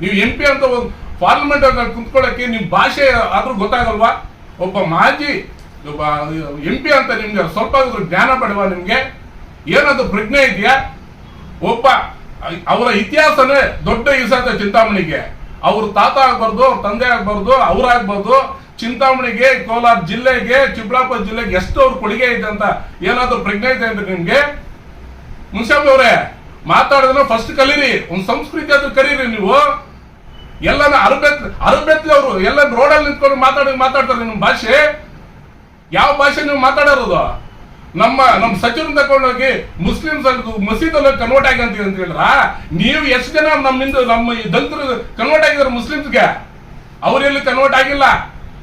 ನೀವು ಎಂ ಪಿ ಅಂತ ಒಂದು ಪಾರ್ಲಿಮೆಂಟ್ ಕುಂತ್ಕೊಳ್ಳೋಕೆ ನಿಮ್ಮ ಭಾಷೆ ಆದ್ರೂ ಗೊತ್ತಾಗಲ್ವಾ? ಒಬ್ಬ ಮಾಜಿ, ಒಬ್ಬ, ಎಂ ಪಿ ಅಂತ ನಿಮ್ಗೆ ಸ್ವಲ್ಪ ಆದ್ರೂ ಜ್ಞಾನ ಪಡುವ ನಿಮ್ಗೆ? ಏನದು ಪ್ರಜ್ಞೆ ಇದೆಯಾ? ಒಬ್ಬ, ಅವರ ಇತಿಹಾಸನೇ ದೊಡ್ಡ ಇಸಾದ ಚಿಂತಾಮಣಿಗೆ. ಅವ್ರ ತಾತ ಆಗ್ಬಾರ್ದು, ಅವ್ರ ತಂದೆ ಆಗ್ಬಾರ್ದು ಅವ್ರಾಗ್ಬಾರ್ದು ಚಿಂತಾಮಣಿಗೆ, ಕೋಲಾರ ಜಿಲ್ಲೆಗೆ, ಚಿಕ್ಕಬಳ್ಳಾಪುರ ಜಿಲ್ಲೆಗೆ ಎಷ್ಟು ಅವ್ರ ಕೊಡುಗೆ ಇದೆ ಅಂತ ಏನಾದ್ರು ಪ್ರಜ್ಞೆ ಇದೆ ಅಂದ್ರೆ ನಿಮ್ಗೆ? ಮುನ್ಸಾಮಿ ಅವರೇ, ಮಾತಾಡಿದ್ರೆ ಫಸ್ಟ್ ಕಲೀರಿ, ಒಂದು ಸಂಸ್ಕೃತಿ ಆದ್ರೂ ಕರೀರಿ ನೀವು. ಎಲ್ಲ ಅರಬೆತ್ ಅರಬೆತ್ತಿ ಅವರು ಎಲ್ಲ ರೋಡಲ್ಲಿ ನಿಂತ್ಕೊಂಡು ಮಾತಾಡಿ ಮಾತಾಡ್ತಾರೆ ನಿಮ್ಮ ಭಾಷೆ. ಯಾವ ಭಾಷೆ ನೀವು ಮಾತಾಡೋದು? ನಮ್ಮ ನಮ್ಮ ಸಚಿವರು ತಗೊಂಡೋಗಿ ಮುಸ್ಲಿಮ್ಸ್ ಮಸೀದಲ್ಲಿ ಕನ್ವರ್ಟ್ ಆಗಿ ಅಂತ ಹೇಳಿದ್ರ? ನೀವು ಎಷ್ಟು ಜನ ನಮ್ಮಿಂದ, ನಮ್ಮ ದಲಿತರು ಕನ್ವರ್ಟ್ ಆಗಿದ್ದಾರೆ ಮುಸ್ಲಿಮ್ಸ್ಗೆ? ಅವರೆಲ್ಲಿ ಕನ್ವರ್ಟ್ ಆಗಿಲ್ಲ?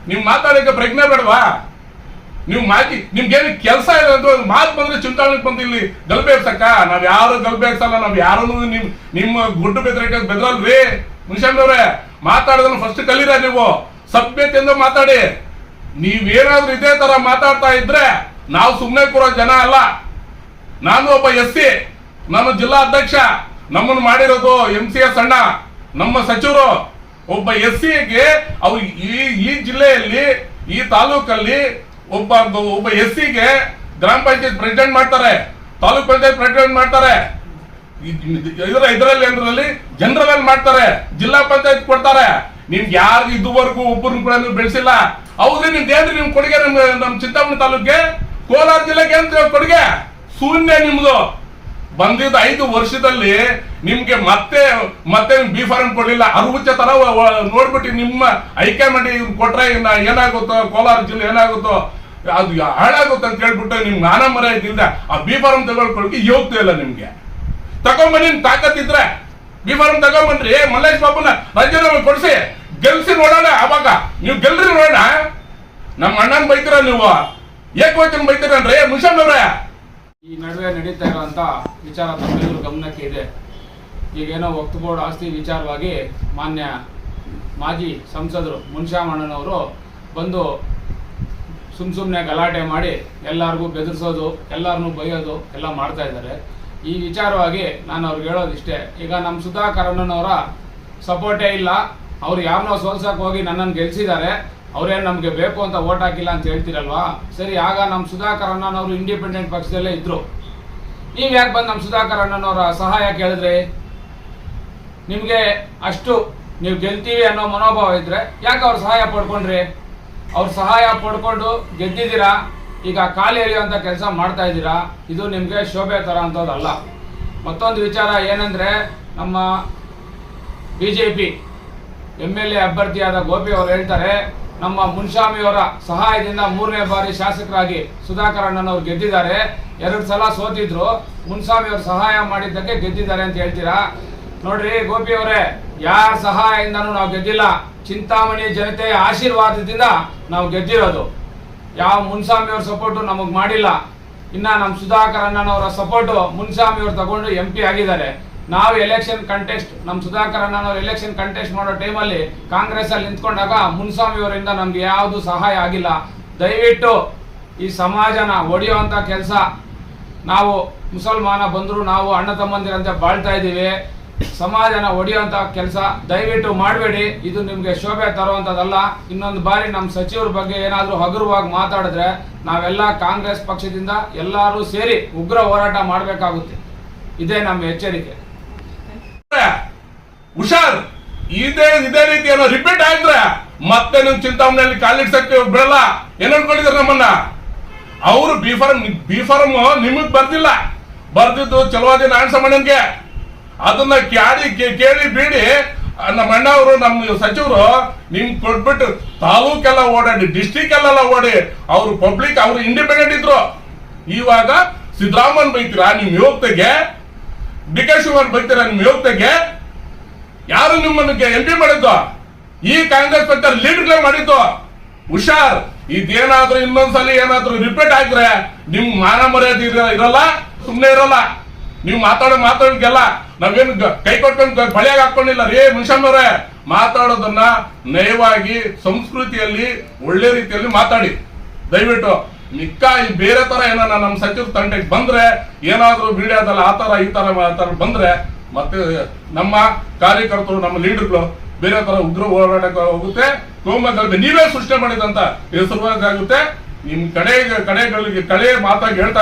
ನೀವು ಮಾತಾಡೋಕೆ ಪ್ರಜ್ಞೆ ಬೇಡವಾ? ನೀವು ಮಾತಿ ನಿಮ್ಗೇನು ಕೆಲಸ ಇದೆ ಅಂತ ಮಾತು ಬಂದ್ರೆ ಚಿಂತಾವಣೆಗೆ ಬಂದು ಇಲ್ಲಿ ಗಲ್ಬೆ ಎಬ್ಸಕ್ಕ ನಾವ್ ಯಾರು ಗಲ್ಬೆ ಎಬ್ಸಲ್ಲ ನಾವ್ ಯಾರನ್ನು ನಿಮ್, ನಿಮ್ಮ ಗುಡ್ಡು ಬೆದರಿಕೆ ಬೆದರಲ್ರಿ? ಮುನ್ಶಾಮಿಯವ್ರೆ ಮಾತಾಡೋದನ್ನ ಫಸ್ಟ್ ಕಲೀರ ನೀವು. ಸಭ್ಯತೆಯಿಂದ ಮಾತಾಡಿ. ನೀವೇನಾದ್ರೂ ಇದೇ ತರ ಮಾತಾಡ್ತಾ ಇದ್ರೆ ನಾವು ಸುಮ್ಮನೆ ಕೂರೋ ಜನ ಅಲ್ಲ. ನಾನು ಒಬ್ಬ ಎಸ್ ಸಿ, ನಾನು ಜಿಲ್ಲಾ ಅಧ್ಯಕ್ಷ ನಮ್ಮನ್ನು ಮಾಡಿರೋದು ಎಂ ಸಿ ಎಸ್ ಅಣ್ಣ, ನಮ್ಮ ಸಚಿವರು. ಒಬ್ಬ ಎಸ್ ಸಿಗೆ ಅವ್ರು ಈ ಈ ಜಿಲ್ಲೆಯಲ್ಲಿ, ಈ ತಾಲೂಕಲ್ಲಿ ಒಬ್ಬ ಒಬ್ಬ ಎಸ್ ಸಿಗೆ ಗ್ರಾಮ ಪಂಚಾಯತ್ ಪ್ರೆಸಿಡೆಂಟ್ ಮಾಡ್ತಾರೆ. ತಾಲೂಕ್ ಪಂಚಾಯತ್ ಪ್ರೆಸಿಡೆಂಟ್ ಮಾಡ್ತಾರೆ. ಇದರ, ಇದರಲ್ಲಿ ಅಂದ್ರಲ್ಲಿ ಜನರಲ್ ಮಾಡ್ತಾರೆ. ಜಿಲ್ಲಾ ಪಂಚಾಯತ್ ಕೊಡ್ತಾರೆ. ನಿಮ್ಗೆ ಯಾರು ಇದುವರೆಗೂ ಒಬ್ಬರು ಕೂಡ ಬೆಳೆಸಿಲ್ಲ. ಹೌದ್ರಿ ನಿಮ್ದು ಏನ್ರಿ ನಿಮ್ ಕೊಡುಗೆ ನಮ್ ನಮ್ ಚಿಂತಾಮಣಿ ತಾಲೂಕ್ಗೆ? ಕೋಲಾರ ಜಿಲ್ಲೆಗೆ ಏನ್ ಕೊಡುಗೆ? ಶೂನ್ಯ ನಿಮ್ದು. ಬಂದಿದ್ದ ಐದು ವರ್ಷದಲ್ಲಿ ನಿಮ್ಗೆ ಮತ್ತೆ ಮತ್ತೆ ಬಿ ಫಾರ್ಮ್ ಕೊಡಲಿಲ್ಲ. ಅರುಚ ತರ ನೋಡ್ಬಿಟ್ಟು ನಿಮ್ಮ ಹೈಕಮಾಂಡ್ ಕೊಟ್ರೆ ಇನ್ನ ಏನಾಗುತ್ತೋ, ಕೋಲಾರ ಜಿಲ್ಲೆ ಏನಾಗುತ್ತೋ, ಅದು ಹಾಳಾಗುತ್ತೆ ಅಂತ ಹೇಳ್ಬಿಟ್ಟು ನಿಮ್ ಮರ ಇದ್ದಿಲ್ಲ ಆ ಬಿ ಫಾರ್ಮ್ ತಗೊಳ್ಕೊಳಕ್ಕೆ ಯೋಗ್ಯ ಇಲ್ಲ ನಿಮ್ಗೆ. ತಗೊಂಬನ್ನಿ ತಾಕತ್ ಇದ್ರೆ. ಬಿ ಫಾರ್ಮ್ ತಗೊಂಬನ್ರಿ. ಮಲ್ಲೇಶ್ ಬಾಬುನ ರಾಜೀನಾಮೆ ಕೊಡಿಸಿ. ಗೆಲ್ಸಿ ನೋಡೋಣ ಅವಾಗ. ನೀವು ಗೆಲ್ರಿ ನೋಡೋಣ. ನಮ್ಮ ಅಣ್ಣನ ಬೈತೀರ ನೀವು. ಏಕವಚನ ಬೈತೀರನ್ರಿ ಮುಷನ್ ಅವ್ರೆ ಈ ನಡುವೆ ನಡೀತಾ ಇರುವಂತ ವಿಚಾರ ತಮ್ಮೆಲ್ಲರ ಗಮನಕ್ಕೆ ಇದೆ. ಈಗೇನೋ ವಕ್ತ್ ಬೋರ್ಡ್ ಆಸ್ತಿ ವಿಚಾರವಾಗಿ ಮಾನ್ಯ ಮಾಜಿ ಸಂಸದರು ಮುನ್ಶಾಮಣ್ಣನವರು ಬಂದು ಸುಮ್ ಸುಮ್ಮನೆ ಗಲಾಟೆ ಮಾಡಿ ಎಲ್ಲರಿಗೂ ಬೆದರಿಸೋದು ಎಲ್ಲರನ್ನೂ ಬೈಯೋದು ಎಲ್ಲ ಮಾಡ್ತಾ ಇದ್ದಾರೆ. ಈ ವಿಚಾರವಾಗಿ ನಾನು ಅವ್ರಿಗೆ ಹೇಳೋದಿಷ್ಟೇ ಈಗ ನಮ್ಮ ಸುಧಾಕರ್ ಅಣ್ಣನವರ ಸಪೋರ್ಟೇ ಇಲ್ಲ. ಅವ್ರು ಯಾರನ್ನೋ ಸೋಲ್ಸಕ್ ಹೋಗಿ ನನ್ನನ್ನು ಗೆಲ್ಸಿದ್ದಾರೆ. ಅವ್ರೇನು ನಮಗೆ ಬೇಕು ಅಂತ ಓಟ್ ಹಾಕಿಲ್ಲ ಅಂತ ಹೇಳ್ತೀರಲ್ವಾ? ಸರಿ, ಆಗ ನಮ್ಮ ಸುಧಾಕರ್ ಅಣ್ಣನವರು ಇಂಡಿಪೆಂಡೆಂಟ್ ಪಕ್ಷದಲ್ಲೇ ಇದ್ರು. ನೀವು ಯಾಕೆ ಬಂದು ನಮ್ಮ ಸುಧಾಕರ್ ಅಣ್ಣನವರ ಸಹಾಯ ಕೇಳಿದ್ರಿ? ನಿಮಗೆ ಅಷ್ಟು ನೀವು ಗೆಲ್ತೀವಿ ಅನ್ನೋ ಮನೋಭಾವ ಇದ್ರೆ ಯಾಕೆ ಅವ್ರ ಸಹಾಯ ಪಡ್ಕೊಂಡ್ರಿ? ಅವ್ರ ಸಹಾಯ ಪಡ್ಕೊಂಡು ಗೆದ್ದಿದ್ದೀರಾ? ಈಗ ಖಾಲಿ ಎಳೆಯುವಂತ ಕೆಲಸ ಮಾಡ್ತಾ ಇದ್ದೀರಾ? ಇದು ನಿಮಗೆ ಶೋಭೆ ತರ ಅಂತದಲ್ಲ. ಮತ್ತೊಂದು ವಿಚಾರ ಏನಂದ್ರೆ, ನಮ್ಮ ಬಿಜೆಪಿ ಎಂ ಎಲ್ ಎ ಅಭ್ಯರ್ಥಿಯಾದ ಗೋಪಿ ಅವರು ಹೇಳ್ತಾರೆ ನಮ್ಮ ಮುನ್ಸ್ವಾಮಿಯವರ ಸಹಾಯದಿಂದ ಮೂರನೇ ಬಾರಿ ಶಾಸಕರಾಗಿ ಸುಧಾಕರ್ ಅಣ್ಣನವರು ಗೆದ್ದಿದ್ದಾರೆ. ಎರಡು ಸಲ ಸೋತಿದ್ರು. ಮುನ್ಸ್ವಾಮಿಯವರು ಸಹಾಯ ಮಾಡಿದ್ದಕ್ಕೆ ಗೆದ್ದಿದ್ದಾರೆ ಅಂತ ಹೇಳ್ತೀರಾ? ನೋಡ್ರಿ, ಗೋಪಿ ಅವರೇ, ಯಾರ ಸಹಾಯದಿಂದನೂ ನಾವು ಗೆದ್ದಿಲ್ಲ. ಚಿಂತಾಮಣಿ ಜನತೆಯ ಆಶೀರ್ವಾದದಿಂದ ನಾವು ಗೆದ್ದಿರೋದು. ಯಾವ ಮುನ್ಸ್ವಾಮಿ ಅವ್ರ ಸಪೋರ್ಟು ನಮಗೆ ಮಾಡಿಲ್ಲ. ಇನ್ನ ನಮ್ಮ ಸುಧಾಕರ್ ಅಣ್ಣನವರ ಸಪೋರ್ಟು ಮುನ್ಸ್ವಾಮಿ ಅವ್ರು ತಗೊಂಡು ಎಂ ಆಗಿದ್ದಾರೆ. ನಾವು ಎಲೆಕ್ಷನ್ ಕಂಟೆಸ್ಟ್ ನಮ್ಮ ಸುಧಾಕರ್ ನಾವು ಎಲೆಕ್ಷನ್ ಕಂಟೆಸ್ಟ್ ಮಾಡೋ ಟೈಮಲ್ಲಿ ಕಾಂಗ್ರೆಸ್ ಅಲ್ಲಿ ನಿಂತ್ಕೊಂಡಾಗ ಮುನ್ಸ್ವಾಮಿ ಅವರಿಂದ ನಮ್ಗೆ ಯಾವುದು ಸಹಾಯ ಆಗಿಲ್ಲ. ದಯವಿಟ್ಟು ಈ ಸಮಾಜನ ಒಡೆಯುವಂತ ಕೆಲಸ. ನಾವು ಮುಸಲ್ಮಾನ ಬಂದ್ರು ನಾವು ಅಣ್ಣ ತಮ್ಮಂದಿರಂತೆ ಬಾಳ್ತಾ ಇದ್ದೀವಿ. ಸಮಾಜನ ಒಡೆಯುವಂತ ಕೆಲಸ. ದಯವಿಟ್ಟು ಮಾಡಬೇಡಿ. ಇದು ನಿಮ್ಗೆ ಶೋಭೆ ತರುವಂತದಲ್ಲ ಇನ್ನೊಂದು ಬಾರಿ ನಮ್ಮ ಸಚಿವರ ಬಗ್ಗೆ ಏನಾದರೂ ಹಗುರವಾಗಿ ಮಾತಾಡಿದ್ರೆ ನಾವೆಲ್ಲ ಕಾಂಗ್ರೆಸ್ ಪಕ್ಷದಿಂದ ಎಲ್ಲರೂ ಸೇರಿ ಉಗ್ರ ಹೋರಾಟ ಮಾಡಬೇಕಾಗುತ್ತೆ. ಇದೇ ನಮ್ಮ ಎಚ್ಚರಿಕೆ. ಹುಷಾರ್. ಇದೇ ಇದೇ ರೀತಿ ಏನೋ ರಿಪೀಟ್ ಆಗಿದ್ರೆ ಮತ್ತೆ ನಿಮ್ ಚಿಂತಾಮಣಿಯಲ್ಲಿ ಕಾಲಿಡ್ಸಕ್ಕೆ ಬಿಡಲ್ಲ. ಏನ್ ಅನ್ಕೊಂಡಿದ್ರು ನಮ್ಮನ್ನ? ಅವರು ಬಿ ಫಾರ್ಮ್ ಬಿ ಫಾರ್ಮ್ ನಿಮಗ್ ಬರ್ದಿಲ್ಲ. ಬರ್ದಿದ್ದು ಚಲವಾದಿ ನಾರಾಯಣಸಮ್ಮಣ್ಣನ್ಗೆ ಅದನ್ನ ಕ್ಯಾಡಿ ಕೇಳಿ, ಬೀಡಿ ನಮ್ಮ ಅಣ್ಣ ಅವರು, ನಮ್ಮ ಸಚಿವರು ನಿಮ್ ಕೊಟ್ಬಿಟ್ಟು ತಾಲೂಕೆಲ್ಲ ಓಡಾಡಿ ಡಿಸ್ಟಿಕ್ ಎಲ್ಲ ಓಡಿ, ಅವರು ಪಬ್ಲಿಕ್ ಅವರು ಇಂಡಿಪೆಂಡೆಂಟ್ ಇದ್ರು. ಇವಾಗ ಸಿದ್ದರಾಮನ್ ಬೈತೀರಾ? ನಿಮ್ ಯೋಗ್ತೆಗೆ ಡಿ ಕೆ ಶಿವನ್ ನಿಮ್ಮ ಯಾರು ನಿಮ್ಮನ್ನು ಎಂ ಪಿ ಮಾಡಿದ್ದು? ಈ ಕಾಂಗ್ರೆಸ್ ಪಕ್ಷ ಲೀಡರ್ಗಳೇ ಮಾಡಿದ್ದು? ಹುಷಾರ್ ಇದೇನಾದ್ರೂ ಇನ್ನೊಂದ್ಸಲಿ ಏನಾದ್ರೂ ರಿಪೀಟ್ ಆಗಿದ್ರೆ ನಿಮ್ ಮಾನ ಮರ್ಯಾದೆ ಇರ- ಇರಲ್ಲ ಸುಮ್ಮನೆ ಇರಲ್ಲ. ನೀವು ಮಾತಾಡೋ ಮಾತಾಡೋದಕ್ಕೆಲ್ಲ ನಾವೇನು ಕೈ ಕೊಟ್ಕೊಂಡು ಬಳಿಯಾಗಿ ಹಾಕೊಂಡಿಲ್ಲ. ರೇ ಮುನ್ಶಮ್ಮವ್ರೆ ಮಾತಾಡೋದನ್ನ ನಯವಾಗಿ ಸಂಸ್ಕೃತಿಯಲ್ಲಿ ಒಳ್ಳೆ ರೀತಿಯಲ್ಲಿ ಮಾತಾಡಿ. ದಯವಿಟ್ಟು ಮಿಕ್ಕ ಇಲ್ಲಿ ಬೇರೆ ತರ ಏನಾರ ನಮ್ಮ ಸಚಿವ ತಂಡಕ್ಕೆ ಬಂದ್ರೆ, ಏನಾದ್ರೂ ಮೀಡಿಯಾದಲ್ಲಿ ಆ ತರ, ಈ ತರ ತರ ಬಂದ್ರೆ, ಮತ್ತೆ ನಮ್ಮ ಕಾರ್ಯಕರ್ತರು, ನಮ್ಮ ಲೀಡರ್ಗಳು ಬೇರೆ ತರ ಉಗ್ರ ಹೋರಾಟಕ್ಕೆ ಹೋಗುತ್ತೆ. ಕೋಮ ಗಲಭೆ ನೀವೇ ಸೃಷ್ಟಿ ಮಾಡಿದಂತ ಹೆಸರುವಾಗುತ್ತೆ ನಿಮ್ ಕಡೆ ಕಡೆಗಳಿಗೆ ಕಡೆ ಮಾತಾಗಿ ಹೇಳ್ತಾ